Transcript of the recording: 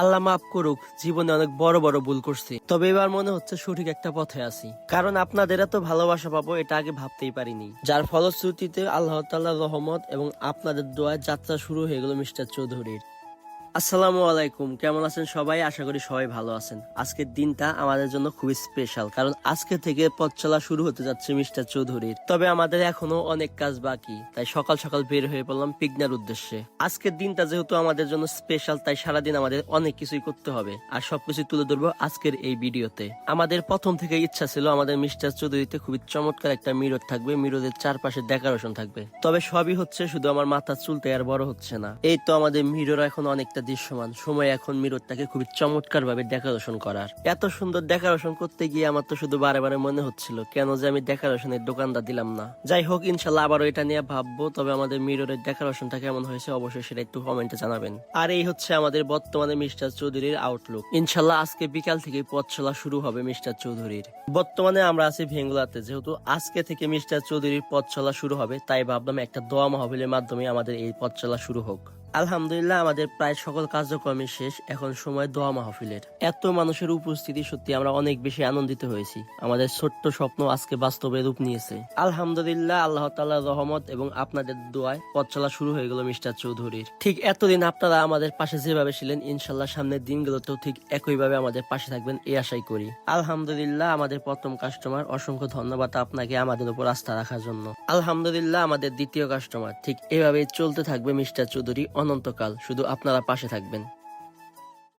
আল্লাহ মাফ করুক, জীবনে অনেক বড় বড় ভুল করছি। তবে এবার মনে হচ্ছে সঠিক একটা পথে আছি। কারণ আপনাদের এত ভালোবাসা পাবো, এটা আগে ভাবতেই পারিনি। যার ফলশ্রুতিতে আল্লাহ তাল্লাহ রহমত এবং আপনাদের দোয়ায় যাত্রা শুরু হয়ে গেল মিস্টার চৌধুরীর। আসসালামু আলাইকুম। কেমন আছেন সবাই? আশা করি সবাই ভালো আছেন। আজকের দিনটা আমাদের জন্য খুবই স্পেশাল কারণ আজকে থেকে পথ চলা শুরু হতে যাচ্ছে মিস্টার চৌধুরীর। তবে আমাদের এখনও অনেক কাজ বাকি, তাই সকাল সকাল বের হয়ে পড়লাম পিগনার উদ্দেশ্যে। আজকের দিনটা যেহেতু আমাদের জন্য স্পেশাল তাই সারাদিন আমাদের অনেক কিছুই করতে হবে, আর সবকিছু তুলে ধরবো আজকের এই ভিডিওতে। আমাদের প্রথম থেকে ইচ্ছা ছিল আমাদের মিস্টার চৌধুরীতে খুবই চমৎকার একটা মিরর থাকবে মিররের চারপাশে ডেকোরেশন থাকবে। তবে সবই হচ্ছে শুধু আমার মাথার চুলতে আর বড় হচ্ছে না। এই তো আমাদের মিরর এখন অনেকটা দৃশ্যমান। সময় এখন মিররটাকে খুবই চমৎকার ভাবে ডেকোরেশন করার। এত সুন্দর ডেকোরেশন করতে গিয়ে আমার তো শুধু বারে বারে মনে হচ্ছিল, কেন যে আমি ডেকোরেশনের দোকানটা দিলাম না। যাই হোক, ইনশাল্লাহ আবারও এটা নিয়ে ভাববো, তবে আমাদের মিররের ডেকোরেশনটা কেমন হয়েছে অবশ্যই সেটা একটু কমেন্টে জানাবেন। আর এই হচ্ছে আমাদের বর্তমানে মিস্টার চৌধুরীর আউটলুক ইনশাল্লাহ আজকে বিকাল থেকে পথ চলা শুরু হবে মিস্টার চৌধুরীর। বর্তমানে আমরা আছি ভেঙ্গুলাতে, যেহেতু আজকে থেকে মিস্টার চৌধুরীর পথ চলা শুরু হবে, তাই ভাবলাম একটা দোয়া মাহবিলের মাধ্যমে আমাদের এই পথ চলা শুরু হোক। আলহামদুলিল্লাহ, আমাদের প্রায় সকল কার্যক্রমই শেষ। এখন সময় দোয়া মাহফিলের। এত মানুষের উপস্থিতি সত্যি আমরা অনেক বেশি আনন্দিত হয়েছি। আমাদের ছোট্ট স্বপ্ন আজকে বাস্তবে রূপ নিয়েছে। আলহামদুলিল্লাহ, আল্লাহ তাল্লাহ রহমত এবং আপনাদের দোয়ায় পথ চলা শুরু হয়ে গেল মিস্টার চৌধুরীর। ঠিক এতদিন আপনারা আমাদের পাশে যেভাবে ছিলেন ইনশাল্লাহ সামনের দিনগুলোতেও ঠিক একইভাবে আমাদের পাশে থাকবেন, এই আশাই করি। আলহামদুলিল্লাহ, আমাদের প্রথম কাস্টমার অসংখ্য ধন্যবাদ আপনাকে আমাদের উপর আস্থা রাখার জন্য। আলহামদুলিল্লাহ, আমাদের দ্বিতীয় কাস্টমার ঠিক এভাবেই চলতে থাকবে মিস্টার চৌধুরী। অনন্তকাল শুধু আপনারা পাশে থাকবেন।